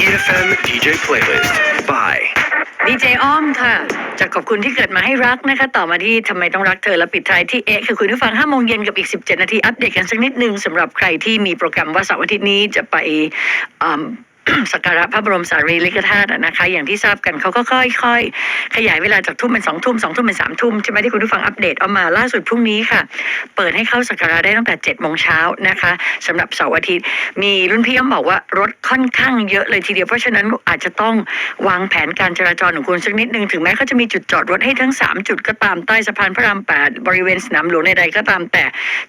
EFM DJ Playlist by ดีเจอ้อมค่ะ จากขอบคุณที่เกิดมาให้รักนะคะ ต่อมาที่ทำไมต้องรักเธอและปิดท้ายที่เอ๊ะคือคุณผู้ฟัง5โมงเย็นกับอีก 17 นาที อัปเดตกันสักนิดนึงสำหรับใครที่มีโปรแกรมว่าเสาร์อาทิตย์นี้จะไปอืม สักการะพระบรมสารีริกธาตุนะคะ อย่างที่ทราบกันเขาก็ค่อยๆ ขยายเวลาจากทุ่มเป็นสองทุ่มสองทุ่มเป็นสามทุ่มใช่ไหมที่คุณผู้ฟังอัปเดตเอามาล่าสุดพรุ่งนี้ค่ะ เปิดให้เข้าสักการะได้ตั้งแต่7จ็ดโมงเช้านะคะสำหรับเสาร์อาทิตย์ มีรุ่นพี่อ้อมบอกว่ารถค่อนข้างเยอะเลยทีเดียวเพราะฉะนั้นอาจจะต้องวางแผนการจราจรของคุณสักนิดนึงถึงแม้เขาจะมีจุดจอดรถให้ทั้ง3จุดก็ตามใต้สะพานพระราม8บริเวณสนามหลวงใดๆก็ตามแต่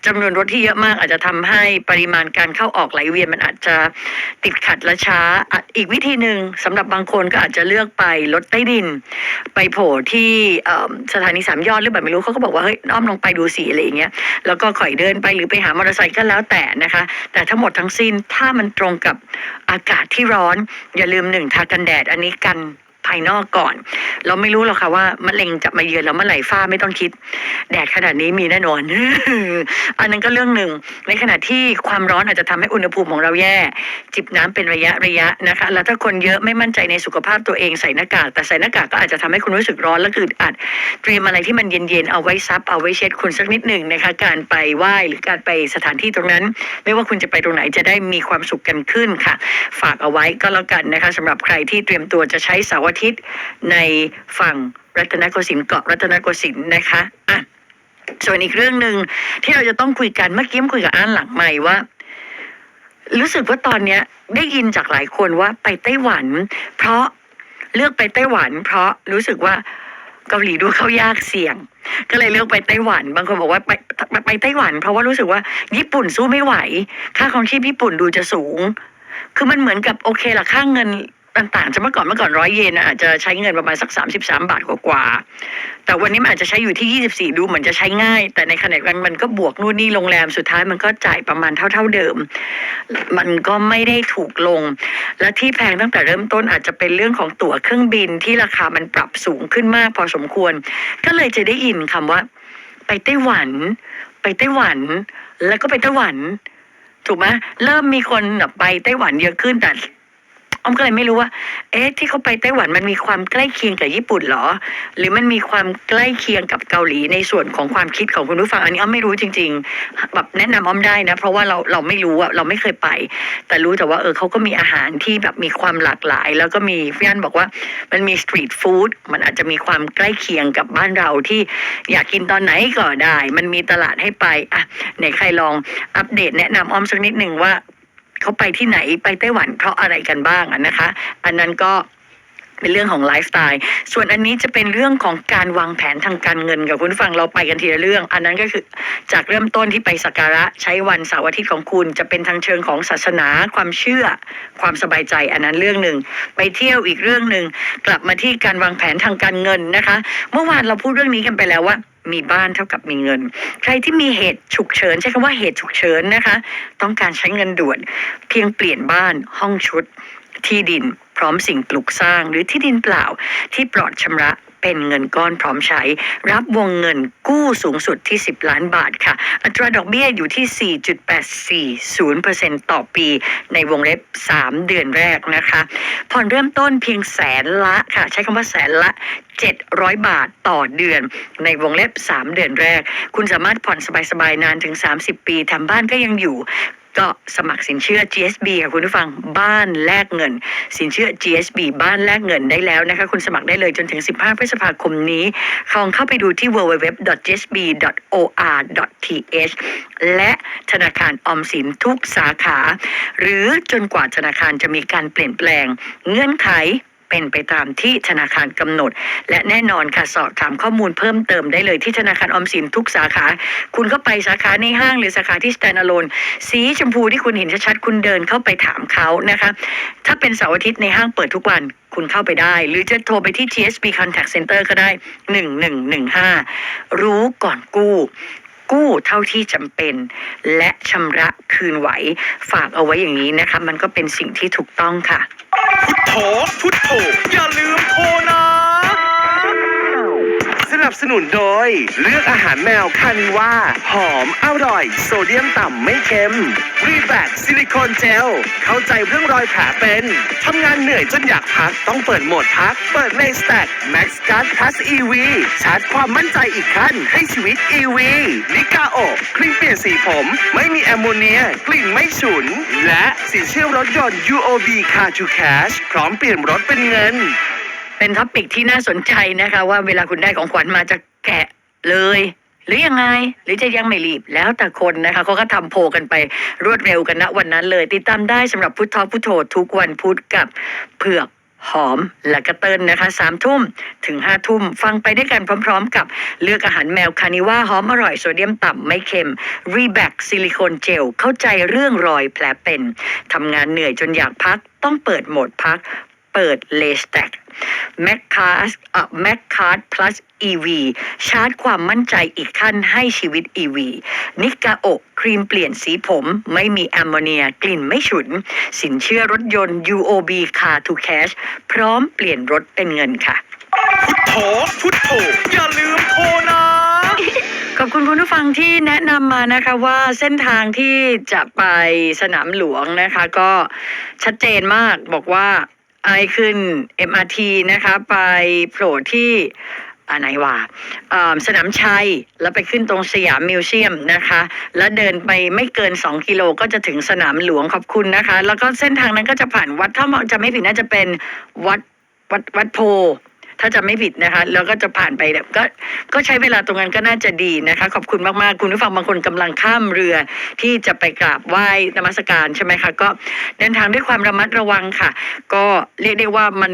จำนวนรถที่เยอะมากอาจจะทำให้ปริมาณการเข้าออกไหลเวียนมันอาจจะติดขัดและช้าอีกวิธีหนึ่งสำหรับบางคนก็อาจจะเลือกไปรถใต้ดิน ไปโผล่ที่สถานีสามยอดหรือแบบไม่รู้เขาก็บอกว่าเฮ้ยอ้อมลงไปดูสีอะไรอย่างเงี้ยแล้วก็ข่อยเดินไปหรือไปหามอเตอร์ไซค์ก็แล้วแต่นะคะ แต่ทั้งหมดทั้งสิ้นถ้ามันตรงกับอากาศที่ร้อน อย่าลืมหนึ่งทากันแดดอันนี้กันายนอกก่อน เราไม่รู้หรอกค่ะว่ามะเร็งจะมาเยือนแล้วเมื่อไหร่ฝ้าไม่ต้องคิด แดดขนาดนี้มีแน่นอน อันนั้นก็เรื่องหนึ่ง ในขณะที่ความร้อนอาจจะทำให้อุณหภูมิของเราแย่ จิบน้ำเป็นระยะระยะนะคะ แล้วถ้าคนเยอะไม่มั่นใจในสุขภาพตัวเองใส่หน้ากากแต่ใส่หน้ากากก็อาจจะทำให้คุณรู้สึกร้อนและอึดอัด เตรียมอะไรที่มันเย็นๆเอาไว้ซับเอาไว้เช็ดคุณสักนิดหนึ่งนะคะ การไปไหว้หรือการไปสถานที่ตรงนั้น ไม่ว่าคุณจะไปตรงไหนจะได้มีความสุขกันขึ้นค่ะ ฝากเอาไว้ก็แล้วกันนะคะสำหรับใครที่เตรียมตัวจะใช้เสาร์อาทิตย์ในฝั่งรัตนโกสินทร์เกาะรัตนโกสินทร์นะคะอะส่วนอีกเรื่องหนึ่งที่เราจะต้องคุยกันเมื่อกี้คุยกับอ้านหลังใหม่ว่า รู้สึกว่าตอนเนี้ยได้ยินจากหลายคนว่าไปไต้หวัน เพราะเลือกไปไต้หวัน เพราะรู้สึกว่าเกาหลีดูเข้ายากเสี่ยง ก็เลยเลือกไปไต้หวัน บางคนบอกว่าไปไปไปไต้หวัน เพราะว่ารู้สึกว่าญี่ปุ่นสู้ไม่ไหว ค่าของชีพญี่ปุ่นดูจะสูง คือมันเหมือนกับโอเคละค่าเงิน ต่างๆจะเมื่อก่อนเมื่อก่อนร้อยเยนอะอาจจะใช้เงินประมาณสักสามสิบสามบาทกว่าๆแต่วันนี้มันอาจจะใช้อยู่ที่ยี่สิบสี่ดูเหมือนจะใช้ง่าย แต่ในขณะเดียวกันมันก็บวกนู่นนี่โรงแรมสุดท้ายมันก็จ่ายประมาณเท่า ๆเดิม มันก็ไม่ได้ถูกลง และที่แพงตั้งแต่เริ่มต้นอาจจะเป็นเรื่องของตั๋วเครื่องบินที่ราคามันปรับสูงขึ้นมากพอสมควร ก็เลยจะได้ยินคำว่า ไปไต้หวัน ไปไต้หวัน แล้วก็ไปไต้หวัน ถูกไหมเริ่มมีคนไปไต้หวันเยอะขึ้นแต่ อ้อมก็เลยไม่รู้ว่า เอ๊ะที่เขาไปไต้หวันมันมีความใกล้เคียงกับญี่ปุ่นเหรอ หรือมันมีความใกล้เคียงกับเกาหลีในส่วนของความคิดของคุณผู้ฟังอันนี้อ้อมไม่รู้จริง ๆ แบบแนะนำอ้อมได้นะ เพราะว่าเราเราไม่รู้อะเราไม่เคยไป แต่รู้แต่ว่าเออเขาก็มีอาหารที่แบบมีความหลากหลาย แล้วก็มีพี่อันบอกว่ามันมีสตรีทฟู้ดมันอาจจะมีความใกล้เคียงกับบ้านเราที่อยากกินตอนไหนก็ได้ มันมีตลาดให้ไปอะไหนใครลองอัปเดตแนะนำอ้อมสักนิดหนึ่งว่า เขาไปที่ไหนไปไต้หวันเพราะอะไรกันบ้างอะนะคะ อันนั้นก็เป็นเรื่องของไลฟ์สไตล์ ส่วนอันนี้จะเป็นเรื่องของการวางแผนทางการเงินกับคุณฟังเราไปกันทีละเรื่อง อันนั้นก็คือจากเริ่มต้นที่ไปสักการะใช้วันเสาร์อาทิตย์ของคุณ จะเป็นทางเชิงของศาสนา ความเชื่อ ความสบายใจ อันนั้นเรื่องหนึ่งไปเที่ยวอีกเรื่องหนึ่งกลับมาที่การวางแผนทางการเงินนะคะ เมื่อวานเราพูดเรื่องนี้กันไปแล้วว่า มีบ้านเท่ากับมีเงิน ใครที่มีเหตุฉุกเฉินใช้คำว่าเหตุฉุกเฉินนะคะ ต้องการใช้เงินด่วน เพียงเปลี่ยนบ้านห้องชุดที่ดินพร้อมสิ่งปลูกสร้างหรือที่ดินเปล่าที่ปลอดชำระ เป็นเงินก้อนพร้อมใช้ รับวงเงินกู้สูงสุดที่ 10 ล้านบาทค่ะ อัตราดอกเบี้ยอยู่ที่ 4.840%ต่อปี ในวงเล็บ 3 เดือนแรกนะคะผ่อนเริ่มต้นเพียงแสนละค่ะ ใช้คำว่าแสนละ700 บาทต่อเดือน ในวงเล็บ 3 เดือนแรก คุณสามารถผ่อนสบายๆ นานถึง 30 ปีทำบ้านก็ยังอยู่ ก็สมัครสินเชื่อ GSB ค่ะคุณผู้ฟังบ้านแลกเงิน สินเชื่อ GSB บ้านแลกเงินได้แล้วนะคะ คุณสมัครได้เลยจนถึง 15 พฤษภาคมนี้ลองเข้าไปดูที่ www.gsb.or.th และธนาคารออมสินทุกสาขา หรือจนกว่าธนาคารจะมีการเปลี่ยนแปลง เงื่อนไข เป็นไปตามที่ธนาคารกำหนด และแน่นอนค่ะสอบถามข้อมูลเพิ่มเติมได้เลยที่ธนาคารออมสินทุกสาขา คุณก็ไปสาขาในห้างหรือสาขาที่ stand alone สีชมพูที่คุณเห็นชัดๆคุณเดินเข้าไปถามเขานะคะ ถ้าเป็นเสาร์อาทิตย์ในห้างเปิดทุกวันคุณเข้าไปได้ หรือจะโทรไปที่ TSB Contact Center ก็ได้ 1115 รู้ก่อนกู้ กู้เท่าที่จำเป็น และชำระคืนไหว ฝากเอาไว้อย่างนี้นะคะ มันก็เป็นสิ่งที่ถูกต้องค่ะ พุทโธพุทโธอย่าลืมโทรนะ นับสนุนโดย เลือกอาหารแมวคานิว่า หอมอร่อย โซเดียมต่ำไม่เค็มรีแบคซิลิโคนเจล เข้าใจเรื่องรอยแผลเป็นทำงานเหนื่อยจนอยากพักต้องเปิดโหมดพัก เปิดในสแต็ก Max Guard Plus EV ชาร์จความมั่นใจอีกขั้นให้ชีวิต EV นิกาโอครีมเปลี่ยนสีผม ไม่มีแอมโมเนีย กลิ่นไม่ฉุน และสินเชื่อรถยนต์ UOB Car to Cash พร้อมเปลี่ยนรถเป็นเงิน เป็นท็อปิกที่น่าสนใจนะคะ ว่าเวลาคุณได้ของขวัญมาจะแกะเลย หรือยังไง หรือจะยังไม่รีบแล้วแต่คนนะคะเขาก็ทำโพลกันไปรวดเร็วกันณวันนั้นเลย ติดตามได้สำหรับพุทธอพุทโธทุกวันพุธกับเผือกหอมและกระเตินนะคะสามทุ่มถึงห้าทุ่มฟังไปด้วยกันพร้อมๆ กับเลือกอาหารแมวคานิว่าหอมอร่อยโซเดียมต่ำไม่เค็ม รีแบคซิลิโคนเจล เข้าใจเรื่องรอยแผลเป็นทำงานเหนื่อยจนอยากพักต้องเปิดโหมดพัก เปิดเลสแต็กแมคคาร์สเอ่อแมคคาร์ด plus EV ชาร์จความมั่นใจอีกขั้นให้ชีวิต EV นิกาโอครีมเปลี่ยนสีผม ไม่มีแอมโมเนีย กลิ่นไม่ฉุน สินเชื่อรถยนต์ UOB Car to Cash พร้อมเปลี่ยนรถเป็นเงินค่ะ พุทโธพุทโธอย่าลืมโทรนะขอบคุณคุณผู้ฟังที่แนะนำมานะคะว่าเส้นทางที่จะไปสนามหลวงนะคะ ก็ชัดเจนมากบอกว่า ไอขึ้น MRT นะคะไปโผล่ที่อันไหนวะอ่าสนามชัย แล้วไปขึ้นตรงสยามมิวเซียมนะคะ แล้วเดินไปไม่เกิน 2 กิโลก็จะถึงสนามหลวงขอบคุณนะคะ แล้วก็เส้นทางนั้นก็จะผ่านวัดถ้ามองจะไม่ผิดน่าจะเป็นวัดวัดวัดโพ ถ้าจะไม่ผิดนะคะ แล้วก็จะผ่านไปแบบก็ก็ใช้เวลาตรงนั้นก็น่าจะดีนะคะ ขอบคุณมากๆ คุณผู้ฟังบางคนกำลังข้ามเรือที่จะไปกราบไหว้นมัสการใช่ไหมคะ ก็เดินทางด้วยความระมัดระวังค่ะ ก็เรียกได้ว่ามัน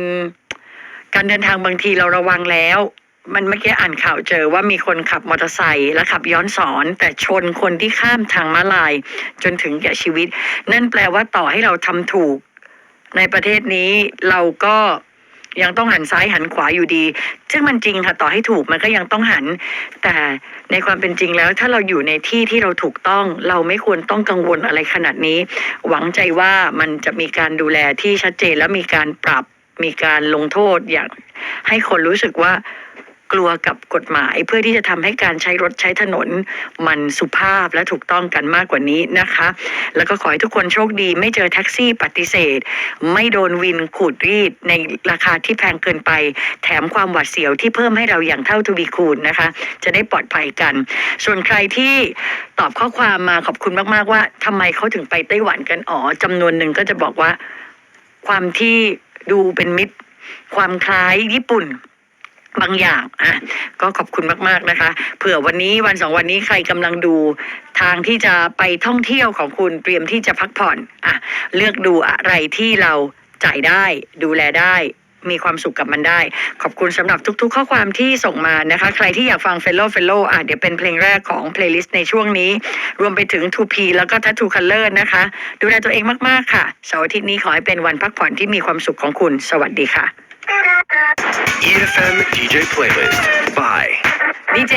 การเดินทางบางทีเราระวังแล้วมันเมื่อกี้อ่านข่าวเจอว่ามีคนขับมอเตอร์ไซค์และขับย้อนสอน แต่ชนคนที่ข้ามทางม้าลาย จนถึงแก่ชีวิต นั่นแปลว่าต่อให้เราทำถูก ในประเทศนี้เราก็ ยังต้องหันซ้ายหันขวาอยู่ดี ซึ่งมันจริงค่ะต่อให้ถูกมันก็ยังต้องหัน แต่ในความเป็นจริงแล้ว ถ้าเราอยู่ในที่ที่เราถูกต้อง เราไม่ควรต้องกังวลอะไรขนาดนี้ หวังใจว่ามันจะมีการดูแลที่ชัดเจนและมีการปรับมีการลงโทษอย่างให้คนรู้สึกว่า กลัวกับกฎหมายเพื่อที่จะทำให้การใช้รถใช้ถนน มันสุภาพและถูกต้องกันมากกว่านี้นะคะ แล้วก็ขอให้ทุกคนโชคดี ไม่เจอแท็กซี่ปฏิเสธ ไม่โดนวินขูดรีดในราคาที่แพงเกินไป แถมความหวาดเสียวที่เพิ่มให้เราอย่างเท่าทวีคูณนะคะ จะได้ปลอดภัยกัน ส่วนใครที่ตอบข้อความมาขอบคุณมากๆว่าทำไมเขาถึงไปไต้หวันกันอ๋อจำนวนหนึ่งก็จะบอกว่าความที่ดูเป็นมิตร ความคล้ายญี่ปุ่น บางอย่างอะก็ขอบคุณมากๆนะคะ เผื่อวันนี้วันสองวันนี้ใครกำลังดูทางที่จะไปท่องเที่ยวของคุณเตรียมที่จะพักผ่อนอะเลือกดูอะไรที่เราจ่ายได้ดูแลได้มีความสุขกับมันได้ ขอบคุณสำหรับทุกๆ ข้อความที่ส่งมานะคะ ใครที่อยากฟัง Fellow Fellow อะเดี๋ยวเป็นเพลงแรกของ playlist ในช่วงนี้ รวมไปถึง 2P แล้วก็ Tattoo Color นะคะ ดูแลตัวเองมากๆค่ะเสาร์อาทิตย์นี้ขอให้เป็นวันพักผ่อนที่มีความสุขของคุณ สวัสดีค่ะ EFM DJ Playlist. By ดีเ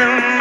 กั